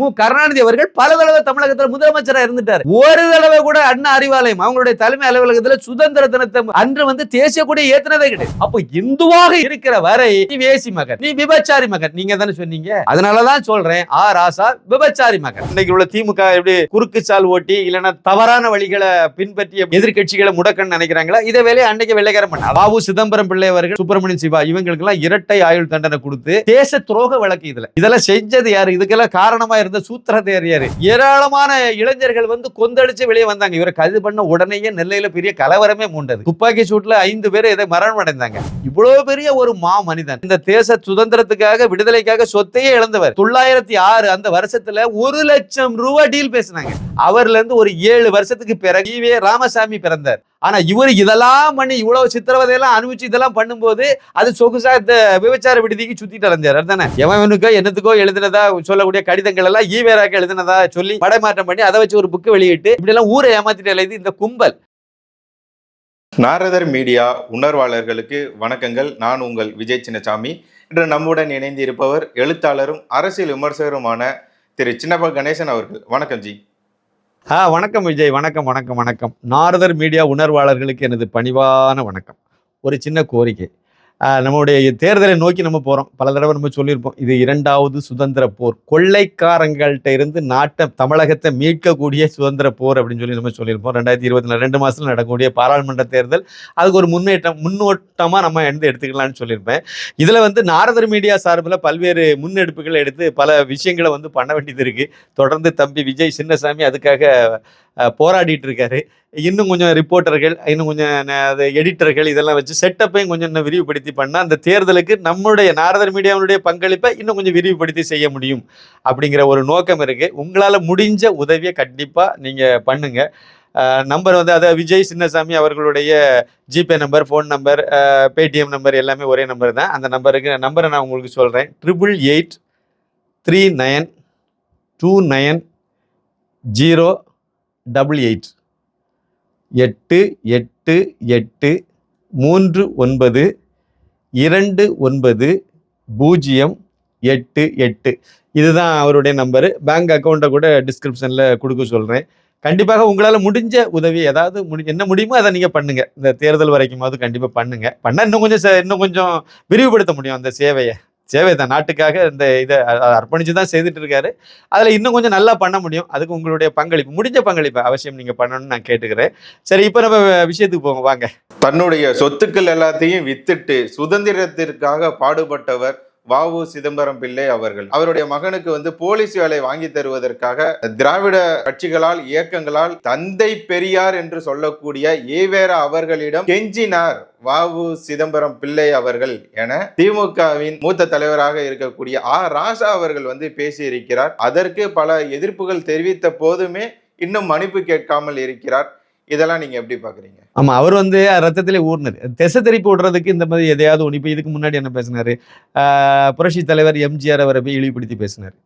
மு. கருணாநிதி அவர்கள் பல தடவை தமிழகத்துல முதலமைச்சரா இருந்துட்டார். ஒரு தடவை கூட அண்ணா அறிவாலயம் அவங்களுடைய தலைமை அலுவலகத்துல சுதந்திர தினத்தை அன்று வந்து தேசிய கொடி ஏத்தினதே கிடையாது. அப்போ இந்துவாக இருக்கிற வரை நீ வேசி மகன் நீ விபச்சாரி மகன். நீங்க தானே சொன்னீங்க. அதனாலதான் சொல்றேன் ஆ ராசா விபச்சாரி மகன். இன்னைக்கு உள்ள திமுக எப்படி குறுக்கு சால் ஓட்டி இல்லைன்னா தவறான வழிகளை பின்பற்றிய எதிர்க்கட்சிகளை முடக்கன்னு நினைக்கிறாங்களா? இதே வேலையை அன்னைக்கு வெள்ளைக்காரன் பண்ண பாபு சிதம்பரம் பிள்ளை அவர்கள் சுப்பிரமணியன் சிவா இவங்களுக்கு எல்லாம் இரட்டை ஆயுள் தண்டனை கொடுத்து தேச துரோக வழக்கு இதுல. இதெல்லாம் செஞ்சது யாரு? இதுக்கெல்லாம் காரணமா இருந்த சூத்திரதாரி ஏராளமான இளைஞர்கள் வந்து கொந்தளிச்சு வெளியே வந்தாங்க. இவரை கைது பண்ண உடனேயே நெல்லையில பெரிய கலவரமே மூண்டது. துப்பாக்கி சூட்ல ஐந்து பேர் இதை மரணம் அடைந்தாங்க இவ்வளவு பெரிய ஒரு மா மனிதன் இந்த தேச சுதந்திரத்துக்காக விடுதலைக்காக சொத்தையே இழந்தவர். தொள்ளாயிரத்தி ஆறு அந்த வருஷத்துல ஒரு லட்சம் ரூபாய் டீல் பேசினாங்க. அவர்ல இருந்து ஒரு ஏழு வருஷத்துக்கு பிறகு ராமசாமி பிறந்தார். ஆனா இவர் இதெல்லாம் பண்ணி இவ்வளவு சித்திரவதையெல்லாம் அனுபவிச்சு இதெல்லாம் பண்ணும்போது அது சொகுசா இந்த விபச்சார விடுதிக்கு சுத்திட்டு அலைஞ்சார். தானே எவனுக்கோ என்னத்துக்கோ எழுதினதா சொல்லக்கூடிய கடிதங்கள் எல்லாம் ஈவேராக்கு எழுதினதா சொல்லி படைமாற்றம் பண்ணி அதை வச்சு ஒரு புக்கு வெளியிட்டு இப்படி எல்லாம் ஊரை ஏமாத்திட்டு எழுதி இந்த கும்பல். நாரதர் மீடியா உணர்வாளர்களுக்கு வணக்கங்கள். நான் உங்கள் விஜய் சின்னசாமி. இன்று நம்முடன் இணைந்து இருப்பவர் எழுத்தாளரும் அரசியல் விமர்சகருமான திரு சின்னப்ப கணேசன் அவர்கள். வணக்கம் ஜி. ஆ வணக்கம் விஜய் வணக்கம் வணக்கம் வணக்கம். நாரதர் மீடியா உணர்வாளர்களுக்கு எனது பணிவான வணக்கம். ஒரு சின்ன கோரிக்கை. நம்முடைய தேர்தலை நோக்கி நம்ம போகிறோம் பல தடவை நம்ம சொல்லியிருப்போம் இது இரண்டாவது சுதந்திர போர். கொள்ளைக்காரங்கள்ட்ட இருந்து நாட்டை தமிழகத்தை மீட்கக்கூடிய சுதந்திர போர் அப்படின்னு சொல்லி நம்ம சொல்லியிருப்போம். ரெண்டாயிரத்தி இருபத்தி நாலு ரெண்டு மாதத்தில் நடக்கக்கூடிய பாராளுமன்ற தேர்தல். அதுக்கு ஒரு முன்னேற்றம் முன்னோட்டமாக நம்ம எடுத்து எடுத்துக்கலாம்னு சொல்லியிருப்பேன். இதில் வந்து நாரதர் மீடியா சார்பில் பல்வேறு முன்னெடுப்புகள் எடுத்து பல விஷயங்களை வந்து பண்ண வேண்டியது இருக்குது தொடர்ந்து தம்பி விஜய் சின்னசாமி அதுக்காக போராடிட்டு இருக்காரு. இன்னும் கொஞ்சம் ரிப்போர்ட்டர்கள் இன்னும் கொஞ்சம் அது எடிட்டர்கள் இதெல்லாம் வச்சு செட்டப்பையும் கொஞ்சம் இன்னும் விரிவுபடுத்தி பண்ணால் அந்த தேர்தலுக்கு நம்முடைய நாரதர் மீடியாவுடைய பங்களிப்பை இன்னும் கொஞ்சம் விரிவுபடுத்தி செய்ய முடியும் அப்படிங்கிற ஒரு நோக்கம் இருக்குது உங்களால் முடிஞ்ச உதவியை கண்டிப்பாக நீங்கள் பண்ணுங்கள் நம்பர் வந்து அதாவது விஜய் சின்னசாமி அவர்களுடைய GPay number phone number Paytm number எல்லாமே ஒரே நம்பர் தான். அந்த நம்பருக்கு நம்பரை நான் உங்களுக்கு சொல்கிறேன் triple eight three nine two nine zero double eight எட்டு எட்டு எட்டு மூன்று ஒன்பது இரண்டு ஒன்பது பூஜ்ஜியம் எட்டு எட்டு. இதுதான் அவருடைய நம்பரு பேங்க் அக்கௌண்ட்டை கூட டிஸ்கிரிப்ஷனில் கொடுக்க சொல்கிறேன் கண்டிப்பாக உங்களால் முடிஞ்ச உதவி ஏதாவது முடி என்ன முடியுமோ அதை நீங்கள் பண்ணுங்கள் இந்த தேர்தல் வரைக்குமாவது கண்டிப்பாக பண்ணுங்கள் பண்ணால் இன்னும் கொஞ்சம் இன்னும் கொஞ்சம் விரிவுபடுத்த முடியும் அந்த சேவையை. சேவை தான் நாட்டுக்காக இந்த இதை அர்ப்பணிச்சு தான் செய்துட்டு இருக்காரு அதில் இன்னும் கொஞ்சம் நல்லா பண்ண முடியும். அதுக்கு உங்களுடைய பங்களிப்பு முடிஞ்ச பங்களிப்பு அவசியம் நீங்கள் பண்ணணும்னு நான் கேட்டுக்கிறேன். சரி இப்போ நம்ம விஷயத்துக்கு போங்க வாங்க. தன்னுடைய சொத்துக்கள் எல்லாத்தையும் வித்துட்டு சுதந்திரத்திற்காக பாடுபட்டவர் வாவு சிதம்பரம் பிள்ளை அவர்கள். அவருடைய மகனுக்கு வந்து போலீஸ் வேலை வாங்கி தருவதற்காக திராவிட கட்சிகளால் இயக்கங்களால் தந்தை பெரியார் என்று சொல்லக்கூடிய ஏவேரா அவர்களிடம் கெஞ்சினார் வாவு சிதம்பரம் பிள்ளை அவர்கள் என திமுகவின் மூத்த தலைவராக இருக்கக்கூடிய ஆ ராசா அவர்கள் வந்து பேசியிருக்கிறார். அதற்கு பல எதிர்ப்புகள் தெரிவித்த போதுமே இன்னும் மன்னிப்பு கேட்காமல் இருக்கிறார். இதெல்லாம் நீங்க எப்படி பாக்குறீங்க? ஆமா அவர் வந்து ரத்தத்திலே ஊர்னது. திசை திருப்பி விடுறதுக்கு இந்த மாதிரி எதையாவது ஒன்று இப்போ இதுக்கு முன்னாடி என்ன பேசினாரு? புரட்சி தலைவர் எம்ஜிஆர் அவரை போய் இழிவுபடுத்தி பேசினார்.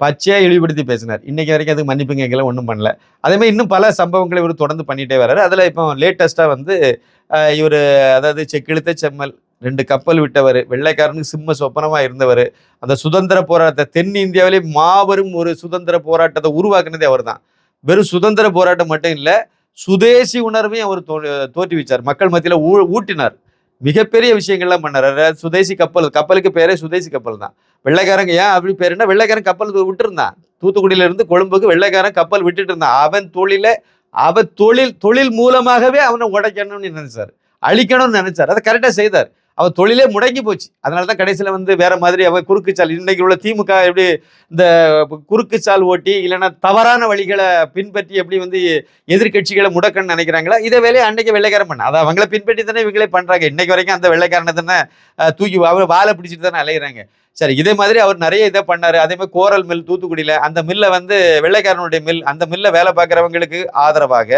பச்சையாக இழிவுபடுத்தி பேசினார். இன்றைக்கி வரைக்கும் அதுக்கு மன்னிப்பு கேட்கல ஒன்றும் பண்ணல. அதேமாதிரி இன்னும் பல சம்பவங்களை இவர் தொடர்ந்து பண்ணிகிட்டே வர்றாரு. அதில் இப்போ லேட்டஸ்ட்டாக வந்து இவர் அதாவது செக்கிழுத்த செம்மல் ரெண்டு கப்பல் விட்டவர் வெள்ளைக்காரனுக்கு சிம்ம சொப்பனமாக இருந்தவர் அந்த சுதந்திர போராட்டத்தை தென்னிந்தியாவிலே மாபெரும் ஒரு சுதந்திர போராட்டத்தை உருவாக்குனதே அவர் தான் வெறும் சுதந்திர போராட்டம் மட்டும் இல்லை சுதேசி உணர்வையும் அவர் தோ தோற்றுவிச்சார். மக்கள் மத்தியில் ஊ ஊட்டினார். மிகப்பெரிய விஷயங்கள்லாம் பண்ணார். அதாவது சுதேசி கப்பல் கப்பலுக்கு பேரே சுதேசி கப்பல் தான். வெள்ளைக்காரங்க ஏன் அப்படி பேருன்னா வெள்ளைக்காரன் கப்பல் விட்டுருந்தான். தூத்துக்குடியில இருந்து கொழும்புக்கு வெள்ளைக்காரன் கப்பல் விட்டுட்டு இருந்தான். அவன் தொழில அவன் தொழில் தொழில் மூலமாகவே அவனை உடைக்கணும்னு நினைச்சார். அழிக்கணும்னு நினைச்சார். அதை கரெக்டாக செய்தார். அவன் தொழிலே முடங்கி போச்சு. அதனால தான் கடைசியில் வந்து வேற மாதிரி அவள் குறுக்குச்சால் இன்னைக்கு உள்ள திமுக எப்படி இந்த குறுக்குச்சால் ஓட்டி இல்லைன்னா தவறான வழிகளை பின்பற்றி எப்படி வந்து எதிர்க்கட்சிகளை முடக்கன்னு நினைக்கிறாங்களா? இதே வேலையை அன்னைக்கு வெள்ளைக்காரன் பண்ண. அதை அவங்கள பின்பற்றி தானே இவங்களே பண்ணுறாங்க இன்னைக்கு வரைக்கும் அந்த வெள்ளைக்காரனை தானே தூக்கி அவர் வாழை பிடிச்சிட்டு தானே அலைகிறாங்க சரி இதே மாதிரி அவர் நிறைய இதை பண்ணார். அதே மாதிரி கோரல் மில் தூத்துக்குடியில் அந்த மில்லை வந்து வெள்ளைக்காரனுடைய மில் அந்த மில்லை வேலை பார்க்குறவங்களுக்கு ஆதரவாக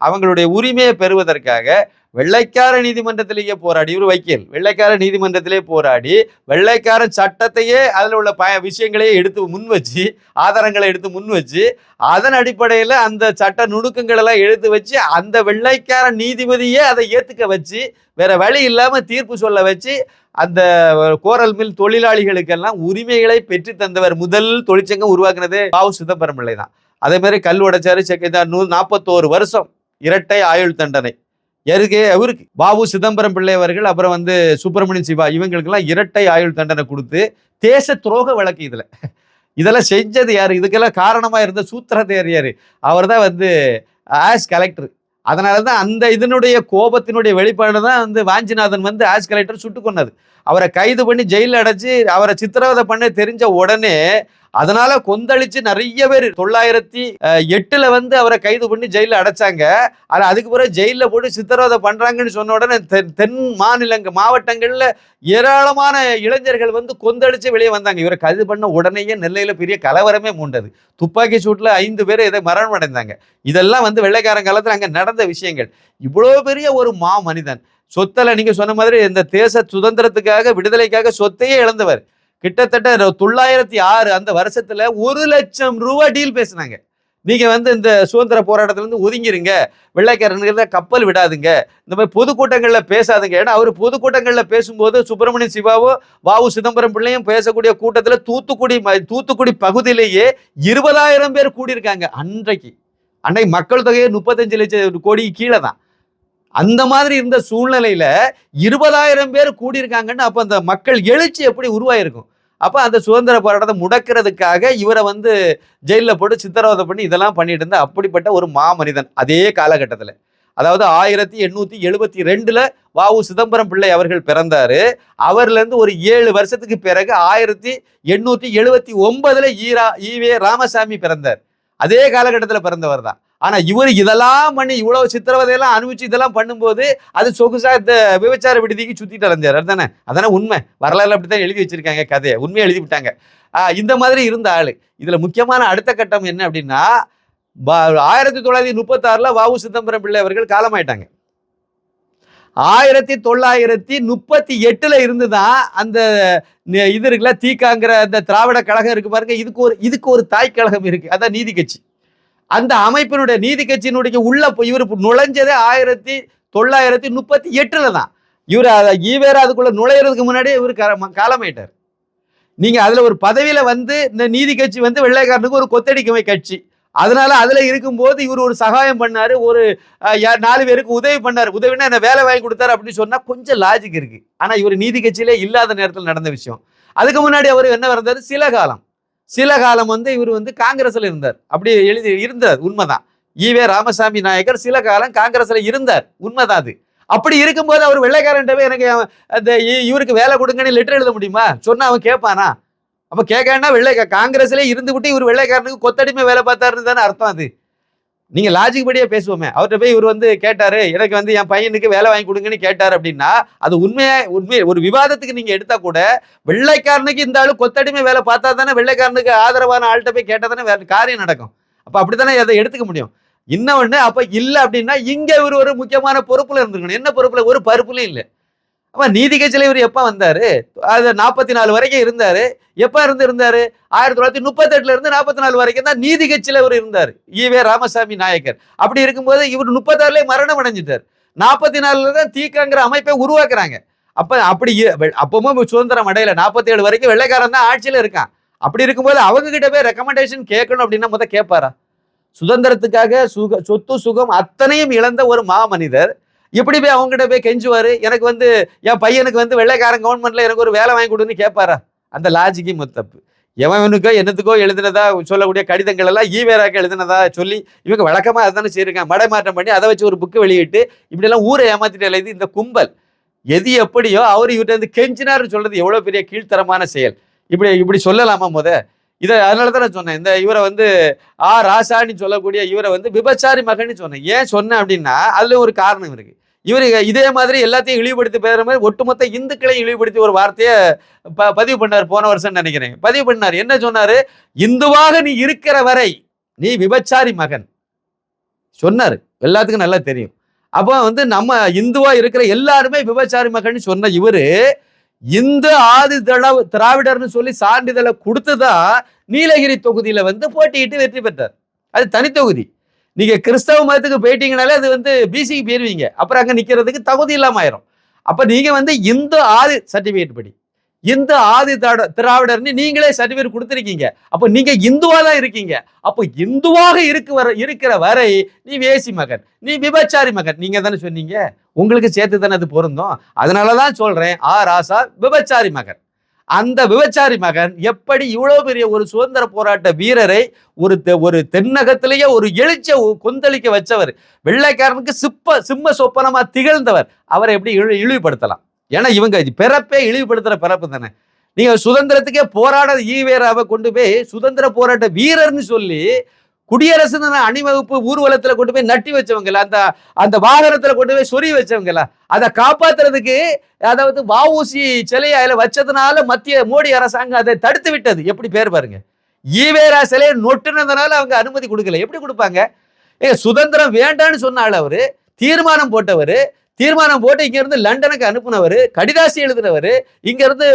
அவங்களுடைய உரிமையை பெறுவதற்காக வெள்ளைக்கார நீதிமன்றத்திலேயே போராடி இவர் வைக்கல். வெள்ளைக்கார நீதிமன்றத்திலே போராடி வெள்ளைக்கார சட்டத்தையே அதில் உள்ள ப விஷயங்களையே எடுத்து முன் வச்சு ஆதாரங்களை எடுத்து முன் வச்சு அதன் அடிப்படையில் அந்த சட்ட நுணுக்கங்கள் எல்லாம் எடுத்து வச்சு அந்த வெள்ளைக்கார நீதிபதியே அதை ஏற்றுக்க வச்சு வேற வழி இல்லாமல் தீர்ப்பு சொல்ல வச்சு அந்த கோரல் மில் தொழிலாளிகளுக்கெல்லாம் உரிமைகளை பெற்று தந்தவர் முதல் தொழிற்சங்கம் உருவாக்குனது பாவு சிதம்பரம் பிள்ளை தான். அதே மாதிரி கல் உடைச்சாரு செக்க நூ நாற்பத்தோரு வருஷம் இரட்டை ஆயுள் தண்டனை. எருகே அவருக்கு பாபு சிதம்பரம் பிள்ளை அவர்கள் அப்புறம் வந்து சுப்பிரமணியன் சிவா இவங்களுக்கெல்லாம் இரட்டை ஆயுள் தண்டனை கொடுத்து தேச துரோக வழக்கு இதில். இதெல்லாம் செஞ்சது யார்? இதுக்கெல்லாம் காரணமாக இருந்த சூத்திரத்தேர் யார்? அவர் தான் வந்து ஆஸ் கலெக்டர் அதனால தான் அந்த இதனுடைய கோபத்தினுடைய வெளிப்பாடு தான் வந்து வாஞ்சிநாதன் வந்து ஆஸ் கலெக்டர் சுட்டு கொன்னது. அவரை கைது பண்ணி ஜெயிலில் அடைச்சு அவரை சித்திரவதை பண்ண தெரிஞ்ச உடனே அதனால கொந்தளிச்சு நிறைய பேர் தொள்ளாயிரத்தி எட்டுல வந்து அவரை கைது பண்ணி ஜெயில அடைச்சாங்க. ஆனால் அதுக்கு பிறகு ஜெயிலில் போட்டு சித்திரவதை பண்றாங்கன்னு சொன்ன உடனே தென் தென் மாநிலங்க மாவட்டங்கள்ல ஏராளமான இளைஞர்கள் வந்து கொந்தளிச்சு வெளியே வந்தாங்க. இவரை கைது பண்ண உடனேயே நெல்லையில பெரிய கலவரமே மூண்டது. துப்பாக்கி சூட்ல ஐந்து பேர் இதை மரணம் அடைந்தாங்க இதெல்லாம் வந்து வெள்ளைக்காரன் காலத்தில் அங்கே நடந்த விஷயங்கள். இவ்வளோ பெரிய ஒரு மா மனிதன் சொத்தில் நீங்கள் சொன்ன மாதிரி இந்த தேச சுதந்திரத்துக்காக விடுதலைக்காக சொத்தையே இழந்தவர். கிட்டத்தட்ட தொள்ளாயிரத்தி ஆறு அந்த வருஷத்தில் ஒரு லட்சம் ரூபா டீல் பேசினாங்க. நீங்கள் வந்து இந்த சுதந்திர போராட்டத்துல இருந்து ஒதுங்கிருங்க. வெள்ளைக்காரனுங்கிறத கப்பல் விடாதுங்க. இந்த மாதிரி பொதுக்கூட்டங்களில் பேசாதுங்க. ஏன்னா அவர் பொதுக்கூட்டங்களில் பேசும்போது சுப்பிரமணிய சிவாவோ வாவு சிதம்பரம் பிள்ளையும் பேசக்கூடிய கூட்டத்தில் தூத்துக்குடி ம- தூத்துக்குடி பகுதியிலேயே இருபதாயிரம் பேர் கூடியிருக்காங்க அன்றைக்கு. அன்னைக்கு மக்கள் தொகையே முப்பத்தஞ்சு லட்சம் கோடிக்கு கீழே தான் அந்த மாதிரி இருந்த சூழ்நிலையில் இருபதாயிரம் பேர் கூடியிருக்காங்கன்னு அப்போ அந்த மக்கள் எழுச்சி எப்படி உருவாயிருக்கும்? அப்போ அந்த சுதந்திர போராட்டத்தை முடக்கிறதுக்காக இவரை வந்து ஜெயிலில் போட்டு சித்திரவதை பண்ணி இதெல்லாம் பண்ணிட்டு இருந்த அப்படிப்பட்ட ஒரு மாமனிதன் அதே காலகட்டத்தில். அதாவது ஆயிரத்தி எண்ணூற்றி எழுபத்தி ரெண்டில் வாவு சிதம்பரம் பிள்ளை அவர்கள் பிறந்தாரு. அவர்லேருந்து ஒரு ஏழு வருஷத்துக்கு பிறகு ஆயிரத்தி எண்ணூற்றி எழுபத்தி ஒன்பதில் ஈரா ஈவே ராமசாமி பிறந்தார். அதே காலகட்டத்தில் பிறந்தவர் தான். ஆனா இவர் இதெல்லாம் பண்ணி இவ்வளவு சித்திரவதையெல்லாம் அனுபவிச்சு இதெல்லாம் பண்ணும்போது அது சொகுசா இந்த விபச்சார விடுதிக்கு சுத்திட்டு அலைஞ்சார். அதுதானே? அதானே உண்மை. வரலாறு அப்படித்தான் எழுதி வச்சிருக்காங்க கதையை. உண்மையை எழுதி விட்டாங்க. இந்த மாதிரி இருந்த ஆளு. இதுல முக்கியமான அடுத்த கட்டம் என்ன அப்படின்னா ப- ஆயிரத்தி தொள்ளாயிரத்தி முப்பத்தாறுல வாவு சிதம்பரம் பிள்ளை அவர்கள் காலமாயிட்டாங்க. ஆயிரத்தி தொள்ளாயிரத்தி முப்பத்தி எட்டுல இருந்து தான் அந்த இது இருக்குல்ல தீக்காங்கிற அந்த திராவிட கழகம் இருக்கு பாருங்க. இதுக்கு ஒரு இதுக்கு ஒரு தாய் கழகம் இருக்கு. அதான் நீதி கட்சி. அந்த அமைப்பினுடைய நீதி கட்சியினுடைய உள்ள போய் இவர் நுழைஞ்சதே ஆயிரத்தி தொள்ளாயிரத்தி முப்பத்தி எட்டுல தான். இவர் அத- ஈவேரா அதுக்குள்ள நுழையிறதுக்கு முன்னாடியே இவர் காலமாயிட்டார். நீங்க அதுல ஒரு பதவியில வந்து இந்த நீதி கட்சி வந்து வெள்ளைக்காரனுக்கு ஒரு கொத்தடிக்குமை கட்சி. அதனால அதுல இருக்கும்போது இவர் ஒரு சகாயம் பண்ணாரு ஒரு நாலு பேருக்கு உதவி பண்ணாரு. உதவினா என்ன வேலை வாங்கி கொடுத்தாரு அப்படின்னு சொன்னா கொஞ்சம் லாஜிக் இருக்கு. ஆனா இவர் நீதி கட்சியிலே இல்லாத நேரத்தில் நடந்த விஷயம். அதுக்கு முன்னாடி அவர் என்ன வந்தார் சில காலம். சில காலம் வந்து இவர் வந்து காங்கிரஸ்ல இருந்தார். அப்படி எழுதி இருந்தார். உண்மைதான். ஈவே ராமசாமி நாயக்கர் சில காலம் காங்கிரஸ்ல இருந்தார். உண்மைதான் அது. அப்படி இருக்கும்போது அவர் வெள்ளைக்காரன்ட்டவே எனக்கு அந்த இவருக்கு வேலை கொடுங்கன்னு லெட்டர் எழுத முடியுமா? சொன்னா அவன் கேட்பானா? அப்ப கேட்கான்னா வெள்ளை காங்கிரஸ்லேயே இருந்து விட்டு இவர் வெள்ளைக்காரனுக்கு கொத்தடிமை வேலை பார்த்தாருன்னு தானே அர்த்தம் அது. நீங்க லாஜிக் படியே பேசுவோமே. அவர்கிட்ட போய் இவர் வந்து கேட்டாரு எனக்கு வந்து என் பையனுக்கு வேலை வாங்கி கொடுங்கன்னு கேட்டாரு அப்படின்னா அது உண்மையா உண்மை ஒரு விவாதத்துக்கு நீங்க எடுத்தா கூட வெள்ளைக்காரனுக்கு இந்த ஆளு கொத்தடிமை வேலை பார்த்தா தானே வெள்ளைக்காரனுக்கு ஆதரவான ஆள்கிட்ட போய் கேட்டா தானே வேற காரியம் நடக்கும். அப்ப அப்படித்தானே அதை எடுத்துக்க முடியும்? இன்னொன்னு அப்ப இல்ல அப்படின்னா இங்க இவர் ஒரு முக்கியமான பொறுப்புல இருந்திருக்கணும். என்ன பொறுப்புல? ஒரு பருப்புலையும் இல்லை. அப்போ நீதி கட்சியில் இவர் எப்போ வந்தார்? அது நாற்பத்தி நாலு வரைக்கும் இருந்தார். எப்போ இருந்து இருந்தார்? ஆயிரத்தி தொள்ளாயிரத்தி முப்பத்தெட்டுல இருந்து நாற்பத்தி நாலு வரைக்கும் தான் நீதி கட்சியில் இவர் இருந்தார். ஈவே ராமசாமி நாயக்கர். அப்படி இருக்கும்போது இவர் முப்பத்தாறுலயே மரணம் அடைஞ்சிட்டார். நாற்பத்தி நாலுல தான் தீக்காங்கிற அமைப்பை உருவாக்குறாங்க. அப்போ அப்படி அப்பவும் சுதந்திரம் அடையல. நாற்பத்தி ஏழு வரைக்கும் வெள்ளைக்காரன் தான் ஆட்சியில் இருக்கான். அப்படி இருக்கும்போது அவங்க கிட்ட போய் ரெக்கமெண்டேஷன் கேட்கணும் அப்படின்னா முத கேட்பாரா சுதந்திரத்துக்காக சுக சொத்து சுகம் அத்தனையும் இழந்த ஒரு மாமனிதர் இப்படி போய் அவங்ககிட்ட போய் கெஞ்சுவாரு? எனக்கு வந்து என் பையனுக்கு வந்து வெள்ளைக்காரன் கவர்மெண்ட்ல எனக்கு ஒரு வேலை வாங்கி கொடுன்னு கேட்பாரா அந்த லாஜிக்கே தப்பு எவனுக்கோ என்னத்துக்கோ எழுதினதா சொல்லக்கூடிய கடிதங்கள் எல்லாம் ஈவேராக்கு எழுதினதா சொல்லி இவங்க வழக்கமாக அதுதானே செய்யிருக்காங்க மடைமாற்றம் பண்ணி அதை வச்சு ஒரு புக்கு வெளியிட்டு இப்படிலாம் ஊரை ஏமாத்திட்டு எழுதி இந்த கும்பல். எது எப்படியோ அவர் இவர்கிட்ட வந்து கெஞ்சினார்னு சொல்றது எவ்வளோ பெரிய கீழ்த்தரமான செயல். இப்படி இப்படி சொல்லலாமா முத? இதை அதனால தான் நான் சொன்னேன். இந்த இவரை வந்து ஆ ராசான்னு சொல்லக்கூடிய இவரை வந்து விபச்சாரி மகன்னு சொன்னேன். ஏன் சொன்னேன் அப்படின்னா அதில் ஒரு காரணம் இருக்குது இவர் இதே மாதிரி எல்லாத்தையும் இழிவுபடுத்தி பேசுற மாதிரி ஒட்டுமொத்த இந்துக்களை இழிவுபடுத்தி ஒரு வார்த்தையை ப பதிவு பண்ணார் போன வருஷம் நினைக்கிறேன். பதிவு பண்ணார். என்ன சொன்னாரு? இந்துவாக நீ இருக்கிற வரை நீ விபச்சாரி மகன். சொன்னாரு. எல்லாத்துக்கும் நல்லா தெரியும். அப்போ வந்து நம்ம இந்துவா இருக்கிற எல்லாருமே விபச்சாரி மகன் சொன்ன இவரு இந்து ஆதி திராவ திராவிடர்னு சொல்லி சான்றிதழை கொடுத்துதான் நீலகிரி தொகுதியில வந்து போட்டியிட்டு வெற்றி பெற்றார். அது தனித்தொகுதி நீங்க கிறிஸ்தவ மதத்துக்கு போயிட்டீங்கனாலே அது வந்து பிசிக்கு போயிருவீங்க. அப்புறம் அங்கே நிற்கிறதுக்கு தகுதி இல்லாம ஆயிரும். அப்ப நீங்க வந்து இந்து ஆதி சர்டிபிகேட் படி. இந்து ஆதி திராவிட- திராவிடர்னு நீங்களே சர்டிஃபிகேட் கொடுத்துருக்கீங்க. அப்போ நீங்கள் இந்துவாக தான் இருக்கீங்க. அப்போ இந்துவாக இருக்கு வர இருக்கிற வரை நீ வேசி மகன் நீ விபச்சாரி மகன். நீங்கள் தானே சொன்னீங்க. உங்களுக்கு சேர்த்து தானே அது பொருந்தும். அதனாலதான் சொல்கிறேன் ஆ ராசா விபச்சாரி மகன். அந்த விபச்சாரி மகன் எப்படி இவ்வளோ பெரிய ஒரு சுதந்திர போராட்ட வீரரை ஒரு தெ- ஒரு தென்னகத்திலேயே ஒரு எழுச்ச கொந்தளிக்க வச்சவர். வெள்ளைக்காரனுக்கு சிப்ப சிம்ம சொப்பனமாக திகழ்ந்தவர். அவரை எப்படி இழி இழிவுபடுத்தலாம்? ஏன்னா இவங்க இது பிறப்பே இழிவுபடுத்துகிற பிறப்பு தானே. நீங்கள் சுதந்திரத்துக்கே போராட ஈவேராவை கொண்டு போய் சுதந்திர போராட்ட வீரர்னு சொல்லி குடியரசு அணிவகுப்பு ஊர்வலத்துல கொண்டு போய் நட்டி வச்சவங்கள அந்த அந்த வாகனத்துல கொண்டு போய் சொறி வச்சவங்கள அதை காப்பாத்துறதுக்கு அதாவது வஉசி சிலையை அதில் வச்சதுனால மத்திய மோடி அரசாங்கம் அதை தடுத்து விட்டது. எப்படி பேர் பாருங்க. ஈவேரா சிலையை நொட்டுனதுனால அவங்க அனுமதி கொடுக்கல. எப்படி கொடுப்பாங்க? ஏ சுதந்திரம் வேண்டான்னு சொன்னாள் அவரு தீர்மானம் போட்டவர் தீர்மானம் போட்டு இங்கேருந்து லண்டனுக்கு அனுப்புனவர் கடிதாசி எழுதினவர் இங்கேருந்து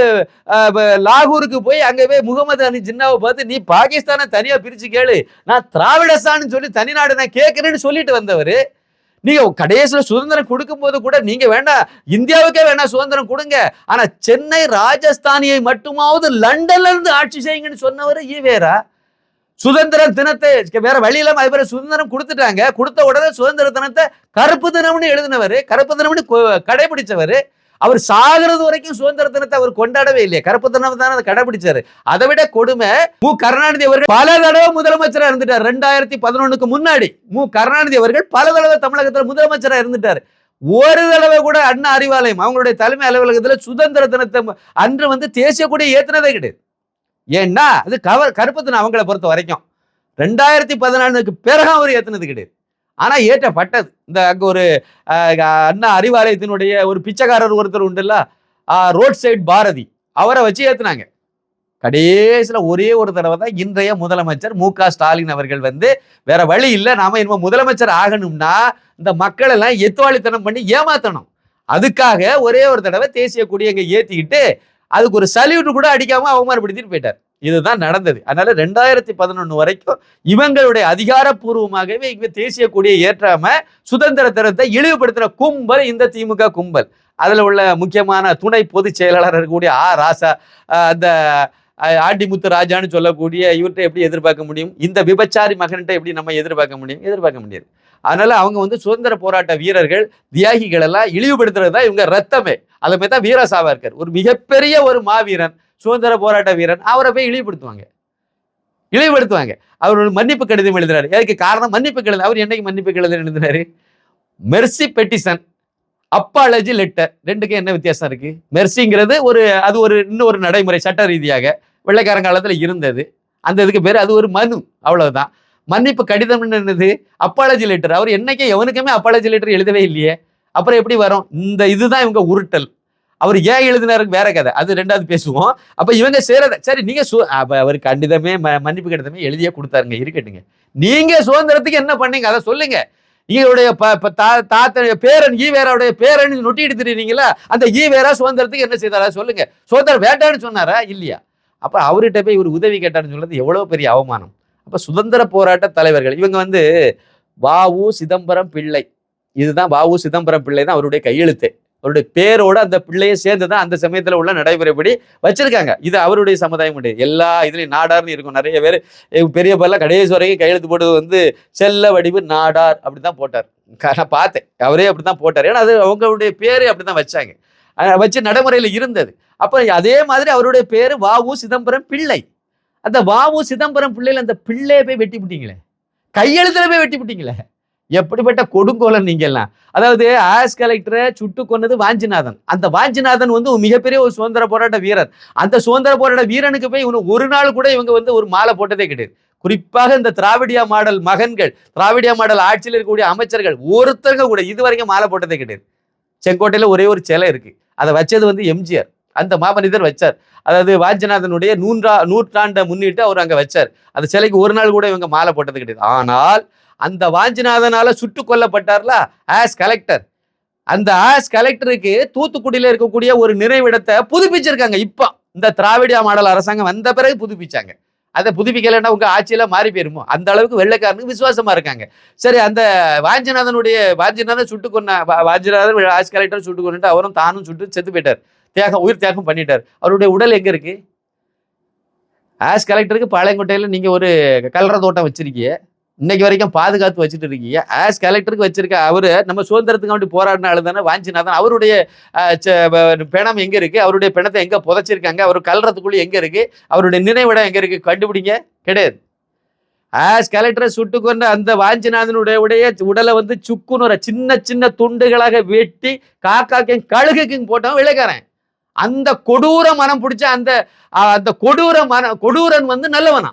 லாகூருக்கு போய் அங்கே போய் முகமது அலி ஜின்னாவை பார்த்து நீ பாகிஸ்தானை தனியாக பிரித்து கேளு. நான் திராவிடஸ்தான்னு சொல்லி தனி நாடு நான் கேட்குறேன்னு சொல்லிட்டு வந்தவர். நீங்கள் கடைசியில் சுதந்திரம் கொடுக்கும்போது கூட நீங்கள் வேண்டாம் இந்தியாவுக்கே வேணாம் சுதந்திரம் கொடுங்க. ஆனால் சென்னை ராஜஸ்தானியை மட்டுமாவது லண்டன்லேருந்து ஆட்சி செய்யுங்கன்னு சொன்னவர் ஈவேரா சுதந்திர தினத்தை வேற வழி இல்லாம அது பேர் சுதந்திரம் கொடுத்துட்டாங்க. கொடுத்த உடனே சுதந்திர தினத்தை கருப்பு தினம்னு எழுதினவர் கருப்பு தினம்னு கடைபிடிச்சவர் அவர் சாகிறது வரைக்கும் சுதந்திர தினத்தை அவர் கொண்டாடவே இல்லையே. கருப்பு தினம் தான் அதை கடைபிடிச்சாரு. அதை விட கொடுமை மு. கருணாநிதி அவர்கள் பல தடவை முதலமைச்சரா இருந்துட்டார். ரெண்டாயிரத்தி பதினொன்னுக்கு முன்னாடி மு. கருணாநிதி அவர்கள் பல தடவை தமிழகத்துல முதலமைச்சரா இருந்துட்டாரு. ஒரு தடவை கூட அண்ணா அறிவாலயம் அவங்களுடைய தலைமை அலுவலகத்துல சுதந்திர தினத்தை அன்று வந்து தேசிய கொடி ஏத்துனதே கிடையாது. ஏன்னா அது கவர் கருப்பத்தின் அவங்கள பொறுத்த வரைக்கும். ரெண்டாயிரத்தி பதினாலுக்கு பிறகு அவர் ஏத்துனது கிடையாது ஆனால் ஏற்றப்பட்டது. இந்த அங்கே ஒரு அண்ணா அறிவாலயத்தினுடைய ஒரு பிச்சைக்காரர் ஒருத்தர் உண்டுல்ல ரோட் சைட் பாரதி. அவரை வச்சு ஏற்றுனாங்க கடைசியில் ஒரே ஒரு தடவை தான் இன்றைய முதலமைச்சர் மு க ஸ்டாலின் அவர்கள் வந்து வேற வழி இல்லை நாம இனிமேல் முதலமைச்சர் ஆகணும்னா இந்த மக்கள் எல்லாம் எத்துவாளித்தனம் பண்ணி ஏமாத்தணும். அதுக்காக ஒரே ஒரு தடவை தேசிய கொடியை அங்கே ஏற்றிக்கிட்டு அதுக்கு ஒரு சல்யூட் கூட அடிக்காம அவமானப்படுத்திட்டு போயிட்டார். இதுதான் நடந்தது. அதனால ரெண்டாயிரத்தி பதினொன்று வரைக்கும் இவங்களுடைய அதிகாரப்பூர்வமாகவே இங்க தேசிய கொடியை ஏற்றாம சுதந்திர தரத்தை இழிவுபடுத்துற கும்பல் இந்த திமுக கும்பல். அதுல உள்ள முக்கியமான துணை பொதுச் செயலாளர் இருக்கக்கூடிய ஆ. ராசா அந்த ஆண்டிமுத்து ராஜான்னு சொல்லக்கூடிய இவர்கிட்ட எப்படி எதிர்பார்க்க முடியும்? இந்த விபச்சாரி மகன்கிட்ட எப்படி நம்ம எதிர்பார்க்க முடியும்? எதிர்பார்க்க முடியாது. அதனால அவங்க வந்து சுதந்திர போராட்ட வீரர்கள் தியாகிகள் எல்லாம் இழிவுபடுத்துறது தான் இவங்க ரத்தமே. அதை போய் தான் வீர சாவர்கர் ஒரு மிகப்பெரிய ஒரு மாவீரன் சுதந்திர போராட்ட வீரன் அவரை போய் இழிவுபடுத்துவாங்க. இழிவுபடுத்துவாங்க. அவர் ஒரு மன்னிப்பு கடிதம் எழுதுறாரு. அதுக்கு காரணம்? மன்னிப்பு கடிதம். அவர் என்னைக்கு மன்னிப்பு கடிதம் எழுதினாரு மெர்சி பெட்டிசன் அப்பாலஜி லெட்டர். ரெண்டுக்கும் என்ன வித்தியாசம் இருக்கு? மெர்சிங்கிறது ஒரு அது ஒரு இன்னொரு நடைமுறை சட்ட ரீதியாக வெள்ளைக்காரன் காலத்தில் இருந்தது. அந்த இதுக்கு பேர் அது ஒரு மனு. அவ்வளவுதான். மன்னிப்பு கடிதம் என்னது? அப்பாலஜி லெட்டர் அவர் என்னைக்கே எவனுக்குமே அப்பாலஜி லெட்டர் எழுதவே இல்லையே. அப்புறம் எப்படி வரும்? இந்த இதுதான் இவங்க உருட்டல். அவர் ஏன் எழுதினாருக்கு வேற கதை. அது ரெண்டாவது பேசுவோம். அப்போ இவங்க சேரத சரி நீங்க சு அப்ப அவர் கண்டிதமே ம- மன்னிப்பு கடிதமே எழுதியே கொடுத்தாருங்க. இருக்கட்டுங்க. நீங்க சுதந்திரத்துக்கு என்ன பண்ணீங்க? அதை சொல்லுங்க. ஈவுடைய ப தா தாத்தனுடைய பேரன் ஈவேராவுடைய பேரன் நொட்டி திரியுறீங்களா அந்த ஈவேரா சுதந்திரத்துக்கு என்ன செய்தாரா? சொல்லுங்க. சுதந்திரம் வேண்டான்னு சொன்னாரா? இல்லையா? அப்போ அவர்கிட்ட போய் இவர் உதவி கேட்டாருன்னு சொல்றது எவ்வளோ பெரிய அவமானம். அப்போ சுதந்திர போராட்ட தலைவர்கள் இவங்க வந்து வாவு சிதம்பரம் பிள்ளை. இதுதான் வாவு சிதம்பரம் பிள்ளை தான் அவருடைய கையெழுத்து. அவருடைய பேரோட அந்த பிள்ளையை சேர்ந்து தான் அந்த சமயத்தில் உள்ள நடைமுறைப்படி வச்சிருக்காங்க. இது அவருடைய சமுதாயம் கிடையாது எல்லா இதுலையும் நாடார்னு இருக்கும் நிறைய பேர். பெரிய பேர்லாம் கடைசி வரைக்கும் கையெழுத்து போட்டது வந்து செல்ல வடிவு நாடார் அப்படி தான் போட்டார். நான் பார்த்தேன். அவரே அப்படி தான் போட்டார். ஏன்னா அது அவங்களுடைய பேரு அப்படிதான் வச்சாங்க. வச்சு நடைமுறையில் இருந்தது. அப்போ அதே மாதிரி அவருடைய பேர் வாவு சிதம்பரம் பிள்ளை. அந்த வாவு சிதம்பரம் பிள்ளையில அந்த பிள்ளையை போய் வெட்டி விட்டீங்களே கையெழுத்துல போய் வெட்டி விட்டீங்களே எப்படிப்பட்ட கொடுங்கோலன் நீங்க எல்லாம் அதாவது ஆஸ் கலெக்டரை சுட்டு கொன்னது வாஞ்சிநாதன். அந்த வாஞ்சிநாதன் வந்து மிகப்பெரிய ஒரு சுதந்திர போராட்ட வீரர். அந்த சுதந்திர போராட்ட வீரனுக்கு போய் இவனு ஒரு நாள் கூட இவங்க வந்து ஒரு மாலை போட்டதே கிடையாது. குறிப்பாக இந்த திராவிடியா மாடல் மகன்கள் திராவிடியா மாடல் ஆட்சியில் இருக்கக்கூடிய அமைச்சர்கள் ஒருத்தருங்க கூட இதுவரைக்கும் மாலை போட்டதே கிடையாது. செங்கோட்டையில ஒரே ஒரு சிலை இருக்கு. அதை வச்சது வந்து எம்ஜிஆர். அந்த மாமனிதர் வச்சார். அதாவது வாஞ்சிநாதனுடைய நூன்றா நூற்றாண்டை முன்னிட்டு அவர் அங்கே வச்சார். அந்த சிலைக்கு ஒரு நாள் கூட இவங்க மாலை போட்டது கிடையாது. ஆனால் அந்த வாஞ்சிநாதனால சுட்டு கொல்லப்பட்டார்ல ஆஸ் கலெக்டர் அந்த ஆஸ் கலெக்டருக்கு தூத்துக்குடியில் இருக்கக்கூடிய ஒரு நிறைவிடத்தை புதுப்பிச்சிருக்காங்க. இப்போ இந்த திராவிடியா மாடல் அரசாங்கம் வந்த பிறகு புதுப்பிச்சாங்க. அதை புதுப்பிக்கலைன்னா உங்கள் ஆட்சியில் மாறி போயிருமோ? அந்த அளவுக்கு வெள்ளைக்காரனுக்கு விசுவாசமாக இருக்காங்க. சரி அந்த வாஞ்சிநாதனுடைய வாஞ்சிநாதன் சுட்டு கொன்ன வாஞ்சிநாதன் ஆஸ் கலெக்டர் சுட்டு கொண்டுட்டு அவரும் தானும் சுட்டு செத்து போயிட்டார். தியாகம் உயிர் தியாகம் பண்ணிட்டார். அவருடைய உடல் எங்கே இருக்கு? ஆஸ் கலெக்டருக்கு பாளையங்கோட்டையில் நீங்கள் ஒரு கலர தோட்டம் வச்சிருக்கீங்க. இன்னைக்கு வரைக்கும் பாதுகாத்து வச்சுட்டு இருக்கீங்க. ஆஸ் கலெக்டருக்கு வச்சிருக்க அவர் நம்ம சுதந்திரத்துக்கு வேண்டி போராடினாலும் தானே வாஞ்சிநாதன் அவருடைய பிணம் எங்கே இருக்குது அவருடைய பிணத்தை எங்கே புதைச்சிருக்காங்க? அவர் கல்றதுக்குள்ளே எங்கே இருக்குது அவருடைய நினைவிடம் எங்கே இருக்குது கண்டுபிடிங்க. கிடையாது. ஆஸ் கலெக்டரை சுட்டு கொண்ட அந்த வாஞ்சிநாதனுடைய உடைய உடலை வந்து சுக்குநுற சின்ன சின்ன துண்டுகளாக வெட்டி காக்காக்கும் கழுகுக்கும் போட்டவன் விளைக்காரன் அந்த கொடூர மனம் பிடிச்ச அந்த அஹ், அந்த கொடூர மன கொடூரன் வந்து நல்லவனா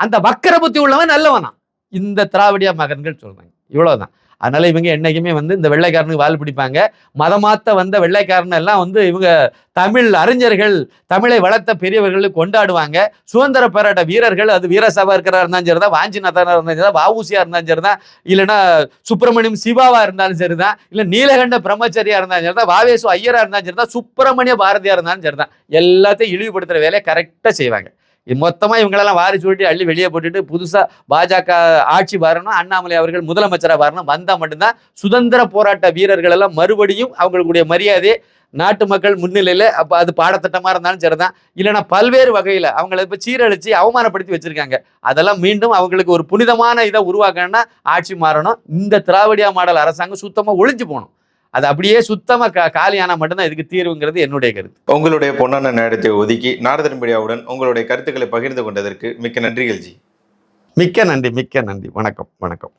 அந்த வக்கர புத்தி உள்ளவன் நல்லவனா இந்த திராவிடிய மகன்கள் சொல்றாங்க. இவ்வளவுதான். அதனால இவங்க என்னைக்குமே வந்து இந்த வெள்ளைக்காரனுக்கு வால் பிடிப்பாங்க. மதமாத்த வந்த வெள்ளைக்காரன் எல்லாம் வந்து இவங்க தமிழ் அறிஞர்கள் தமிழை வளர்த்த பெரியவர்கள் கொண்டாடுவாங்க. சுதந்திர போராட்ட வீரர்கள் அது வீர இருக்கிறா இருந்தாலும் சரிதான் வாஞ்சிநாதனாக இருந்தாலும் சரிதான் வவுசியா இருந்தாலும் சரிதான் இல்லைன்னா சுப்பிரமணியம் சிவாவா இருந்தாலும் சரிதான் இல்ல நீலகண்ட பிரம்மச்சரியா இருந்தாலும் சரிதான் வாவேசு ஐயரா இருந்தாலும் சரிதான் சுப்பிரமணிய பாரதியா இருந்தாலும் சரிதான். எல்லாத்தையும் இழிவுபடுத்துற வேலையை கரெக்டா செய்வாங்க. இது மொத்தமா இவங்களெல்லாம் வாரி சுருட்டி அள்ளி வெளியே போட்டுட்டு புதுசா பாஜக ஆட்சி வரணும் அண்ணாமலை அவர்கள் முதலமைச்சரா வரணும். வந்தா மட்டும்தான் சுதந்திர போராட்ட வீரர்கள் எல்லாம் மறுபடியும் அவங்களுடைய மரியாதை நாட்டு மக்கள் முன்னிலையில அப்ப அது பாடத்திட்டமா இருந்தாலும் சரிதான். இல்லைன்னா பல்வேறு வகையில அவங்களை இப்ப சீரழிச்சு அவமானப்படுத்தி வச்சிருக்காங்க. அதெல்லாம் மீண்டும் அவங்களுக்கு ஒரு புனிதமான இதை உருவாக்கணும்னா ஆட்சி மாறணும். இந்த திராவிடியா மாடல் அரசாங்கம் சுத்தமா ஒழிஞ்சு போகணும். அது அப்படியே சுத்தமா கா காலியானா மட்டும்தான் இதுக்கு தீர்வுங்கிறது என்னுடைய கருத்து. உங்களுடைய பொன்னான நேரத்தை ஒதுக்கி நாரதன் மீடியாவுடன் உங்களுடைய கருத்துக்களை பகிர்ந்து கொண்டதற்கு மிக்க நன்றிகள் ஜி மிக்க நன்றி மிக்க நன்றி. வணக்கம் வணக்கம்.